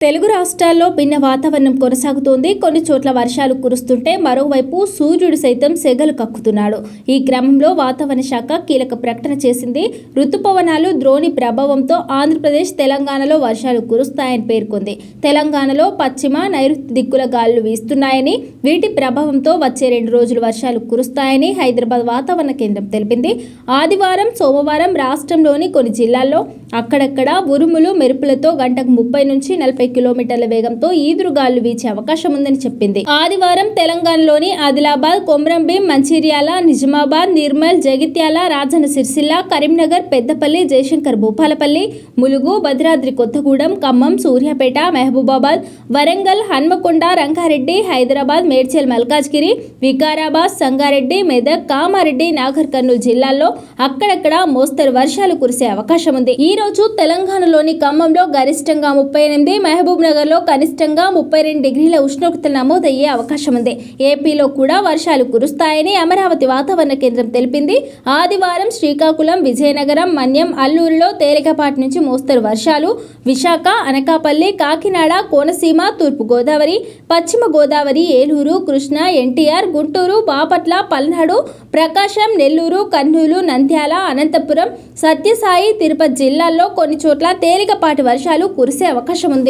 తెలుగు రాష్ట్రాల్లో భిన్న వాతావరణం కొనసాగుతోంది. కొన్ని చోట్ల వర్షాలు కురుస్తుంటే మరోవైపు సూర్యుడు సైతం సెగలు కక్కుతున్నాడు. ఈ క్రమంలో వాతావరణ శాఖ కీలక ప్రకటన చేసింది. రుతుపవనాలు ద్రోణి ప్రభావంతో ఆంధ్రప్రదేశ్ తెలంగాణలో వర్షాలు కురుస్తాయని పేర్కొంది. తెలంగాణలో పశ్చిమ నైరుతి దిక్కుల గాలులు వీస్తున్నాయని వీటి ప్రభావంతో వచ్చే రెండు రోజులు వర్షాలు కురుస్తాయని హైదరాబాద్ వాతావరణ కేంద్రం తెలిపింది. ఆదివారం సోమవారం రాష్ట్రంలోని కొన్ని జిల్లాల్లో అక్కడక్కడ ఉరుములు మెరుపులతో గంటకు ముప్పై నుంచి నలభై కిలోమీటర్ల వేగంతో ఈదురుగాలు వీచే అవకాశం ఉందని చెప్పింది. ఆదివారం తెలంగాణలోని ఆదిలాబాద్ కొమరంభీం మంచిర్యాల నిజామాబాద్ నిర్మల్ జగిత్యాల రాజన్న సిరిసిల్ల కరీంనగర్ పెద్దపల్లి జయశంకర్ భూపాలపల్లి ములుగు భద్రాద్రి కొత్తగూడెం ఖమ్మం సూర్యాపేట మహబూబాబాద్ వరంగల్ హన్మకొండ రంగారెడ్డి హైదరాబాద్ మేడ్చల్ మల్కాజ్గిరి వికారాబాద్ సంగారెడ్డి మెదక్ కామారెడ్డి నాగర్ కర్నూలు జిల్లాల్లో అక్కడక్కడ మోస్తరు వర్షాలు కురిసే అవకాశం ఉంది. ఈ రోజు తెలంగాణలోని ఖమ్మంలో గరిష్టంగా ముప్పై ఎనిమిది మహబూబ్ నగర్లో కనిష్టంగా ముప్పై రెండు డిగ్రీల ఉష్ణోగ్రతలు నమోదయ్యే అవకాశం ఉంది. ఏపీలో కూడా వర్షాలు కురుస్తాయని అమరావతి వాతావరణ కేంద్రం తెలిపింది. ఆదివారం శ్రీకాకుళం విజయనగరం మన్యం అల్లూరులో తేలికపాటి నుంచి మోస్తరు వర్షాలు. విశాఖ అనకాపల్లి కాకినాడ కోనసీమ తూర్పు గోదావరి పశ్చిమ గోదావరి ఏలూరు కృష్ణ ఎన్టీఆర్ గుంటూరు బాపట్ల పల్నాడు ప్రకాశం నెల్లూరు కర్నూలు నంద్యాల అనంతపురం సత్యసాయి తిరుపతి జిల్లాల్లో కొన్ని చోట్ల తేలికపాటి వర్షాలు కురిసే అవకాశం ఉంది.